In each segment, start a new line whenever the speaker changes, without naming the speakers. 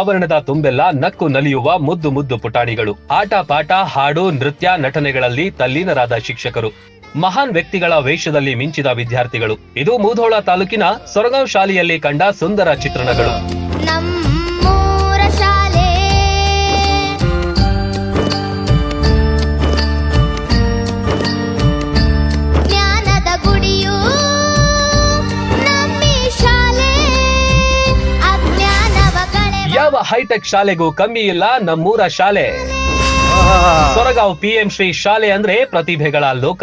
ಆವರಣದ ತುಂಬೆಲ್ಲ ನಕ್ಕು ನಲಿಯುವ ಮುದ್ದು ಮುದ್ದು ಪುಟಾಣಿಗಳು. ಆಟ ಪಾಠ, ಹಾಡು, ನೃತ್ಯ, ನಟನೆಗಳಲ್ಲಿ ತಲ್ಲೀನರಾದ ಶಿಕ್ಷಕರು. ಮಹಾನ್ ವ್ಯಕ್ತಿಗಳ ವೇಷದಲ್ಲಿ ಮಿಂಚಿದ ವಿದ್ಯಾರ್ಥಿಗಳು. ಇದು ಮೂಧೋಳ ತಾಲೂಕಿನ ಸೊರಗಾಂವ್ ಶಾಲೆಯಲ್ಲಿ ಕಂಡ ಸುಂದರ ಚಿತ್ರಣಗಳು. ಹೈಟೆಕ್ ಶಾಲೆಗೂ ಕಮ್ಮಿ ಇಲ್ಲ, ನಮ್ಮೂರ ಶಾಲೆ. ಸೊರಗಾವ್ ಪಿಎಂ ಶ್ರೀ ಶಾಲೆ ಅಂದ್ರೆ ಪ್ರತಿಭೆಗಳ ಲೋಕ.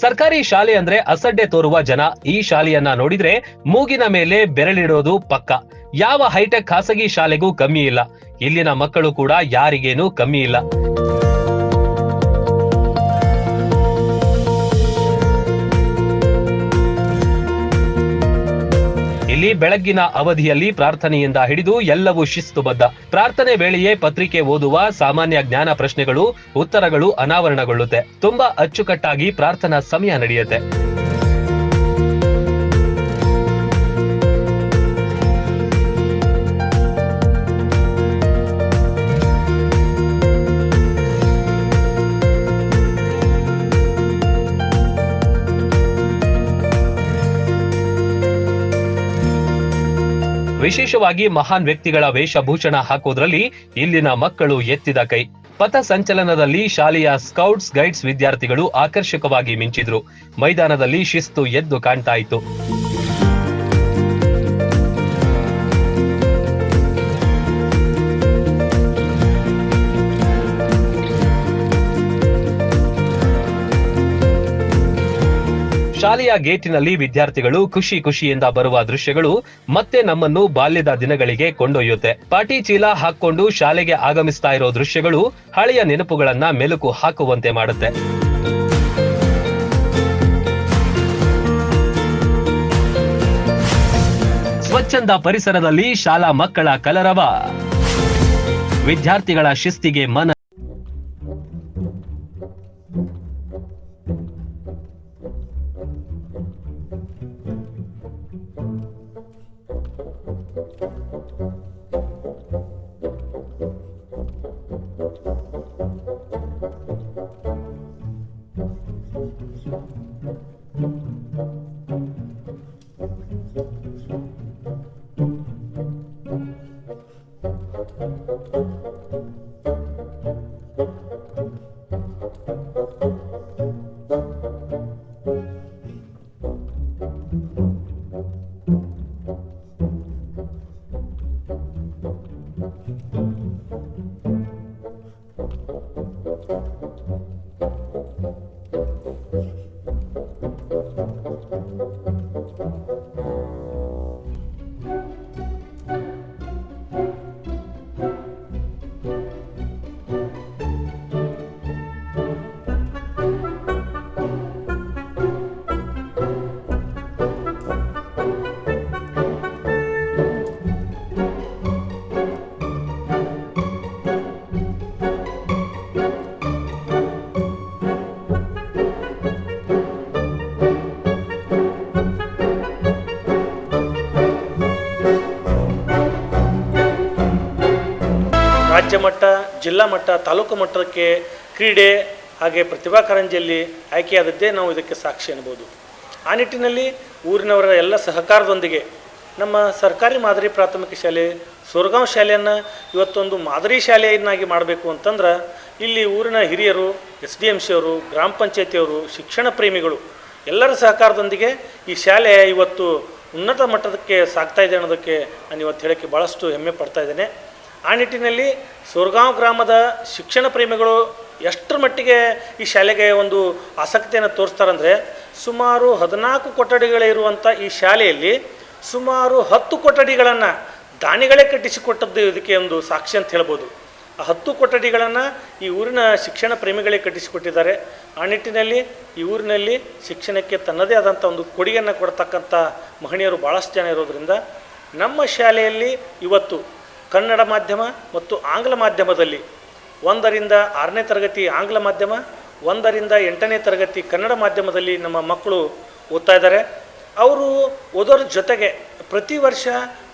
ಸರ್ಕಾರಿ ಶಾಲೆ ಅಂದ್ರೆ ಅಸಡ್ಡೆ ತೋರುವ ಜನ. ಈ ಶಾಲೆಯನ್ನ ನೋಡಿದ್ರೆ ಮೂಗಿನ ಮೇಲೆ ಬೆರಳಿಡೋದು ಪಕ್ಕ. ಯಾವ ಹೈಟೆಕ್ ಖಾಸಗಿ ಶಾಲೆಗೂ ಕಮ್ಮಿ ಇಲ್ಲ. ಇಲ್ಲಿನ ಮಕ್ಕಳು ಕೂಡ ಯಾರಿಗೇನೂ ಕಮ್ಮಿ ಇಲ್ಲ. ಇಲ್ಲಿ ಬೆಳಗ್ಗಿನ ಅವಧಿಯಲ್ಲಿ ಪ್ರಾರ್ಥನೆಯಿಂದ ಹಿಡಿದು ಎಲ್ಲವೂ ಶಿಸ್ತುಬದ್ಧ. ಪ್ರಾರ್ಥನೆ ವೇಳೆಯೇ ಪತ್ರಿಕೆ ಓದುವ ಸಾಮಾನ್ಯ ಜ್ಞಾನ ಪ್ರಶ್ನೆಗಳು, ಉತ್ತರಗಳು ಅನಾವರಣಗೊಳ್ಳುತ್ತೆ. ತುಂಬಾ ಅಚ್ಚುಕಟ್ಟಾಗಿ ಪ್ರಾರ್ಥನಾ ಸಮಯ ನಡೆಯುತ್ತೆ. ವಿಶೇಷವಾಗಿ ಮಹಾನ್ ವ್ಯಕ್ತಿಗಳ ವೇಷಭೂಷಣ ಹಾಕೋದ್ರಲ್ಲಿ ಇಲ್ಲಿನ ಮಕ್ಕಳು ಎತ್ತಿದ ಕೈ. ಪಥ ಸಂಚಲನದಲ್ಲಿ ಶಾಲೆಯ ಸ್ಕೌಟ್ಸ್, ಗೈಡ್ಸ್ ವಿದ್ಯಾರ್ಥಿಗಳು ಆಕರ್ಷಕವಾಗಿ ಮಿಂಚಿದ್ರು. ಮೈದಾನದಲ್ಲಿ ಶಿಸ್ತು ಎದ್ದು ಕಾಣ್ತಾ ಇತ್ತು. ಶಾಲೆಯ ಗೇಟಿನಲ್ಲಿ ವಿದ್ಯಾರ್ಥಿಗಳು ಖುಷಿ ಖುಷಿಯಿಂದ ಬರುವ ದೃಶ್ಯಗಳು ಮತ್ತೆ ನಮ್ಮನ್ನು ಬಾಲ್ಯದ ದಿನಗಳಿಗೆ ಕೊಂಡೊಯ್ಯುತ್ತೆ. ಪಾಟಿ ಚೀಲ ಹಾಕೊಂಡು ಶಾಲೆಗೆ ಆಗಮಿಸ್ತಾ ಇರೋ ದೃಶ್ಯಗಳು ಹಳೆಯ ನೆನಪುಗಳನ್ನ ಮೆಲುಕು ಹಾಕುವಂತೆ ಮಾಡುತ್ತೆ. ಸ್ವಚ್ಛಂದ ಪರಿಸರದಲ್ಲಿ ಶಾಲಾ ಮಕ್ಕಳ ಕಲರವ. ವಿದ್ಯಾರ್ಥಿಗಳ ಶಿಸ್ತಿಗೆ ಮನ Thank you. Thank you.
ರಾಜ್ಯ ಮಟ್ಟ, ಜಿಲ್ಲಾ ಮಟ್ಟ, ತಾಲೂಕು ಮಟ್ಟಕ್ಕೆ ಕ್ರೀಡೆ ಹಾಗೆ ಪ್ರತಿಭಾ ಕಾರಂಜಿಯಲ್ಲಿ ಆಯ್ಕೆಯಾದದ್ದೇ ನಾವು ಇದಕ್ಕೆ ಸಾಕ್ಷಿ ಅನ್ಬೋದು ಆ ನಿಟ್ಟಿನಲ್ಲಿ ಊರಿನವರ ಎಲ್ಲ ಸಹಕಾರದೊಂದಿಗೆ ನಮ್ಮ ಸರ್ಕಾರಿ ಮಾದರಿ ಪ್ರಾಥಮಿಕ ಶಾಲೆ, ಸೊರಗಾಂವ್ ಶಾಲೆಯನ್ನು ಇವತ್ತೊಂದು ಮಾದರಿ ಶಾಲೆಯನ್ನಾಗಿ ಮಾಡಬೇಕು ಅಂತಂದ್ರೆ ಇಲ್ಲಿ ಊರಿನ ಹಿರಿಯರು ಎಸ್ ಡಿ ಎಂ ಸಿ ಅವರು ಗ್ರಾಮ ಪಂಚಾಯತಿಯವರು, ಶಿಕ್ಷಣ ಪ್ರೇಮಿಗಳು ಎಲ್ಲರ ಸಹಕಾರದೊಂದಿಗೆ ಈ ಶಾಲೆ ಇವತ್ತು ಉನ್ನತ ಮಟ್ಟದಕ್ಕೆ ಸಾಗ್ತಾ ಅನ್ನೋದಕ್ಕೆ ನಾನು ಇವತ್ತು ಹೇಳೋಕ್ಕೆ ಭಾಳಷ್ಟು ಹೆಮ್ಮೆ ಪಡ್ತಾ ಇದ್ದೇನೆ. ಆ ನಿಟ್ಟಿನಲ್ಲಿ ಸೊರಗಾಂವ್ ಗ್ರಾಮದ ಶಿಕ್ಷಣ ಪ್ರೇಮಿಗಳು ಎಷ್ಟರ ಮಟ್ಟಿಗೆ ಈ ಶಾಲೆಗೆ ಒಂದು ಆಸಕ್ತಿಯನ್ನು ತೋರಿಸ್ತಾರಂದರೆ ಸುಮಾರು ಹದಿನಾಲ್ಕು ಕೊಠಡಿಗಳಿರುವಂಥ ಈ ಶಾಲೆಯಲ್ಲಿ ಸುಮಾರು ಹತ್ತು ಕೊಠಡಿಗಳನ್ನು ದಾನಿಗಳೇ ಕಟ್ಟಿಸಿಕೊಟ್ಟದ್ದು ಇದಕ್ಕೆ ಒಂದು ಸಾಕ್ಷಿ ಅಂತ ಹೇಳ್ಬೋದು. ಆ ಹತ್ತು ಕೊಠಡಿಗಳನ್ನು ಈ ಊರಿನ ಶಿಕ್ಷಣ ಪ್ರೇಮಿಗಳೇ ಕಟ್ಟಿಸಿಕೊಟ್ಟಿದ್ದಾರೆ. ಆ ನಿಟ್ಟಿನಲ್ಲಿ ಈ ಊರಿನಲ್ಲಿ ಶಿಕ್ಷಣಕ್ಕೆ ತನ್ನದೇ ಆದಂಥ ಒಂದು ಕೊಡುಗೆಯನ್ನು ಕೊಡ್ತಕ್ಕಂಥ ಮಹನೀಯರು ಭಾಳಷ್ಟು ಜನ ಇರೋದರಿಂದ ನಮ್ಮ ಶಾಲೆಯಲ್ಲಿ ಇವತ್ತು ಕನ್ನಡ ಮಾಧ್ಯಮ ಮತ್ತು ಆಂಗ್ಲ ಮಾಧ್ಯಮದಲ್ಲಿ ಒಂದರಿಂದ ಆರನೇ ತರಗತಿ ಆಂಗ್ಲ ಮಾಧ್ಯಮ, ಒಂದರಿಂದ ಎಂಟನೇ ತರಗತಿ ಕನ್ನಡ ಮಾಧ್ಯಮದಲ್ಲಿ ನಮ್ಮ ಮಕ್ಕಳು ಓದ್ತಾ ಇದ್ದಾರೆ. ಅವರು ಓದೋರ ಜೊತೆಗೆ ಪ್ರತಿ ವರ್ಷ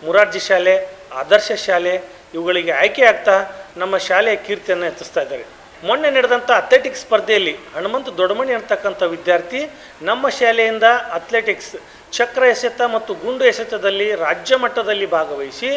ಮುರಾರ್ಜಿ ಶಾಲೆ, ಆದರ್ಶ ಶಾಲೆ ಇವುಗಳಿಗೆ ಆಯ್ಕೆ ಆಗ್ತಾ ನಮ್ಮ ಶಾಲೆಯ ಕೀರ್ತಿಯನ್ನು ಹೆಚ್ಚಿಸ್ತಾ ಇದ್ದಾರೆ. ಮೊನ್ನೆ ನಡೆದಂಥ ಅಥ್ಲೆಟಿಕ್ಸ್ ಸ್ಪರ್ಧೆಯಲ್ಲಿ ಹನುಮಂತ ದೊಡ್ಡಮಣಿ ಅಂತಕ್ಕಂಥ ವಿದ್ಯಾರ್ಥಿ ನಮ್ಮ ಶಾಲೆಯಿಂದ ಅಥ್ಲೆಟಿಕ್ಸ್ ಚಕ್ರ ಎಸೆತ ಮತ್ತು ಗುಂಡು ಎಸೆತದಲ್ಲಿ ರಾಜ್ಯ ಮಟ್ಟದಲ್ಲಿ ಭಾಗವಹಿಸಿ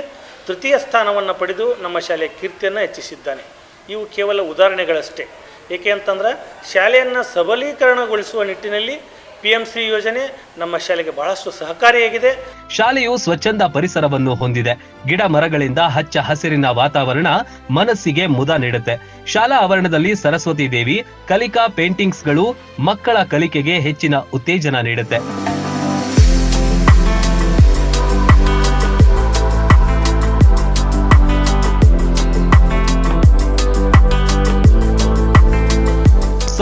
ತೃತೀಯ ಸ್ಥಾನವನ್ನು ಪಡೆದು ನಮ್ಮ ಶಾಲೆಯ ಕೀರ್ತಿಯನ್ನು ಹೆಚ್ಚಿಸಿದ್ದಾನೆ. ಇವು ಕೇವಲ ಉದಾಹರಣೆಗಳಷ್ಟೇ. ಏಕೆ ಅಂತಂದ್ರೆ ಶಾಲೆಯನ್ನು ಸಬಲೀಕರಣಗೊಳಿಸುವ ನಿಟ್ಟಿನಲ್ಲಿ ಪಿ ಎಂ ಸಿ ಯೋಜನೆ ನಮ್ಮ ಶಾಲೆಗೆ ಬಹಳಷ್ಟು ಸಹಕಾರಿಯಾಗಿದೆ.
ಶಾಲೆಯು ಸ್ವಚ್ಛಂದ ಪರಿಸರವನ್ನು ಹೊಂದಿದೆ. ಗಿಡ ಮರಗಳಿಂದ ಹಚ್ಚ ಹಸಿರಿನ ವಾತಾವರಣ ಮನಸ್ಸಿಗೆ ಮುದ ನೀಡುತ್ತೆ. ಶಾಲಾ ಆವರಣದಲ್ಲಿ ಸರಸ್ವತಿ ದೇವಿ, ಕಲಿಕಾ ಪೇಂಟಿಂಗ್ಸ್ಗಳು ಮಕ್ಕಳ ಕಲಿಕೆಗೆ ಹೆಚ್ಚಿನ ಉತ್ತೇಜನ ನೀಡುತ್ತೆ.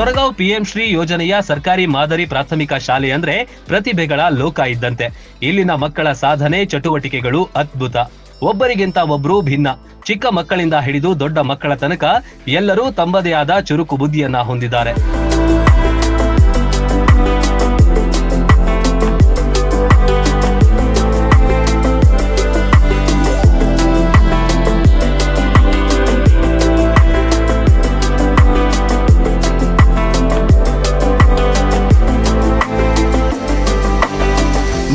ಸೊರಗಾಂವ್ ಪಿಎಂ ಶ್ರೀ ಯೋಜನೆಯ ಸರ್ಕಾರಿ ಮಾದರಿ ಪ್ರಾಥಮಿಕ ಶಾಲೆ ಅಂದ್ರೆ ಪ್ರತಿಭೆಗಳ ಲೋಕ ಇದ್ದಂತೆ. ಇಲ್ಲಿನ ಮಕ್ಕಳ ಸಾಧನೆ, ಚಟುವಟಿಕೆಗಳು ಅದ್ಭುತ. ಒಬ್ಬರಿಗಿಂತ ಒಬ್ರು ಭಿನ್ನ. ಚಿಕ್ಕ ಮಕ್ಕಳಿಂದ ಹಿಡಿದು ದೊಡ್ಡ ಮಕ್ಕಳ ತನಕ ಎಲ್ಲರೂ ತಮ್ಮದೇ ಆದ ಚುರುಕು ಬುದ್ಧಿಯನ್ನ ಹೊಂದಿದ್ದಾರೆ.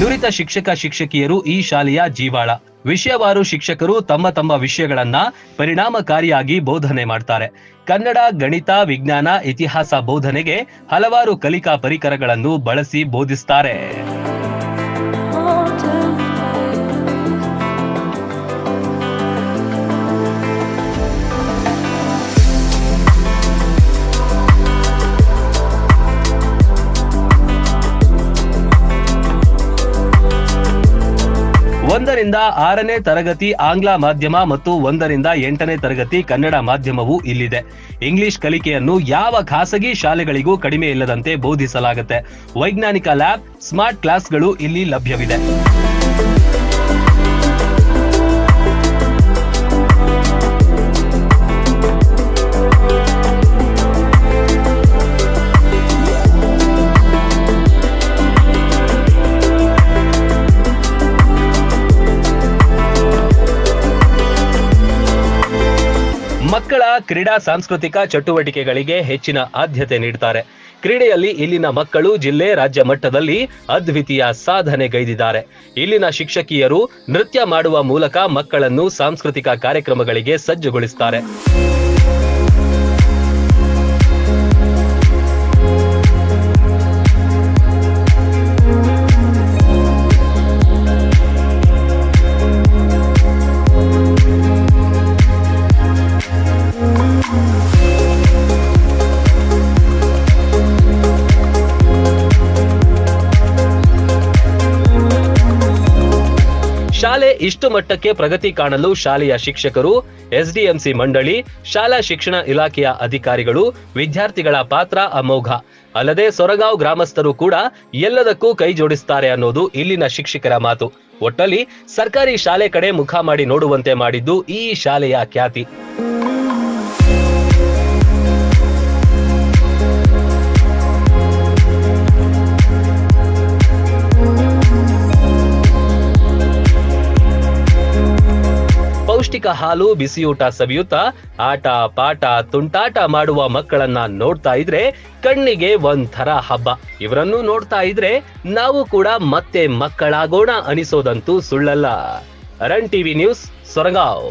ನುರಿತ ಶಿಕ್ಷಕ ಶಿಕ್ಷಕಿಯರು ಈ ಶಾಲೆಯ ಜೀವಾಳ. ವಿಷಯವಾರು ಶಿಕ್ಷಕರು ತಮ್ಮ ತಮ್ಮ ವಿಷಯಗಳನ್ನ ಪರಿಣಾಮಕಾರಿಯಾಗಿ ಬೋಧನೆ ಮಾಡ್ತಾರೆ. ಕನ್ನಡ, ಗಣಿತ, ವಿಜ್ಞಾನ, ಇತಿಹಾಸ ಬೋಧನೆಗೆ ಹಲವಾರು ಕಲಿಕಾ ಪರಿಕರಗಳನ್ನು ಬಳಸಿ ಬೋಧಿಸ್ತಾರೆ. ಒಂದರಿಂದ ಆರನೇ ತರಗತಿ ಆಂಗ್ಲ ಮಾಧ್ಯಮ ಮತ್ತು ಒಂದರಿಂದ ಎಂಟನೇ ತರಗತಿ ಕನ್ನಡ ಮಾಧ್ಯಮವೂ ಇಲ್ಲಿದೆ. ಇಂಗ್ಲಿಷ್ ಕಲಿಕೆಯನ್ನು ಯಾವ ಖಾಸಗಿ ಶಾಲೆಗಳಿಗೂ ಕಡಿಮೆ ಇಲ್ಲದಂತೆ ಬೋಧಿಸಲಾಗುತ್ತೆ. ವೈಜ್ಞಾನಿಕ ಲ್ಯಾಬ್, ಸ್ಮಾರ್ಟ್ ಕ್ಲಾಸ್ಗಳು ಇಲ್ಲಿ ಲಭ್ಯವಿದೆ. ಕ್ರೀಡಾ ಸಾಂಸ್ಕೃತಿಕ ಚಟುವಟಿಕೆಗಳಿಗೆ ಹೆಚ್ಚಿನ ಆದ್ಯತೆ ನೀಡುತ್ತಾರೆ ಕ್ರೀಡೆಯಲ್ಲಿ ಇಲ್ಲಿನ ಮಕ್ಕಳು ಜಿಲ್ಲೆ ರಾಜ್ಯ ಮಟ್ಟದಲ್ಲಿ ಅದ್ವಿತೀಯ ಸಾಧನೆಗೈದಿದ್ದಾರೆ. ಇಲ್ಲಿನ ಶಿಕ್ಷಕಿಯರು ನೃತ್ಯ ಮಾಡುವ ಮೂಲಕ ಮಕ್ಕಳನ್ನು ಸಾಂಸ್ಕೃತಿಕ ಕಾರ್ಯಕ್ರಮಗಳಿಗೆ ಸಜ್ಜುಗೊಳಿಸುತ್ತಾರೆ ಇಷ್ಟು ಮಟ್ಟಕ್ಕೆ ಪ್ರಗತಿ ಕಾಣಲು ಶಾಲೆಯ ಶಿಕ್ಷಕರು, ಎಸ್ಡಿಎಂಸಿ ಮಂಡಳಿ, ಶಾಲಾ ಶಿಕ್ಷಣ ಇಲಾಖೆಯ ಅಧಿಕಾರಿಗಳು, ವಿದ್ಯಾರ್ಥಿಗಳ ಪಾತ್ರ ಅಮೋಘ. ಅಲ್ಲದೆ ಸೊರಗಾಂವ್ ಗ್ರಾಮಸ್ಥರು ಕೂಡ ಎಲ್ಲದಕ್ಕೂ ಕೈ ಜೋಡಿಸ್ತಾರೆ ಅನ್ನೋದು ಇಲ್ಲಿನ ಶಿಕ್ಷಕರ ಮಾತು. ಒಟ್ಟಲ್ಲಿ ಸರ್ಕಾರಿ ಶಾಲೆ ಕಡೆ ಮುಖ ಮಾಡಿ ನೋಡುವಂತೆ ಮಾಡಿದ್ದು ಈ ಶಾಲೆಯ ಖ್ಯಾತಿ. ಪೌಷ್ಟಿಕ ಹಾಲು ಬಿಸಿಯೂಟ ಸವಿಯುತ್ತಾ ಆಟ, ಪಾಠ, ತುಂಟಾಟ ಮಾಡುವ ಮಕ್ಕಳನ್ನ ನೋಡ್ತಾ ಇದ್ರೆ ಕಣ್ಣಿಗೆ ಒಂಥರ ಹಬ್ಬ. ಇವರನ್ನು ನೋಡ್ತಾ ಇದ್ರೆ ನಾವು ಕೂಡ ಮತ್ತೆ ಮಕ್ಕಳಾಗೋಣ ಅನಿಸೋದಂತೂ ಸುಳ್ಳಲ್ಲ. Run TV news Soragaon.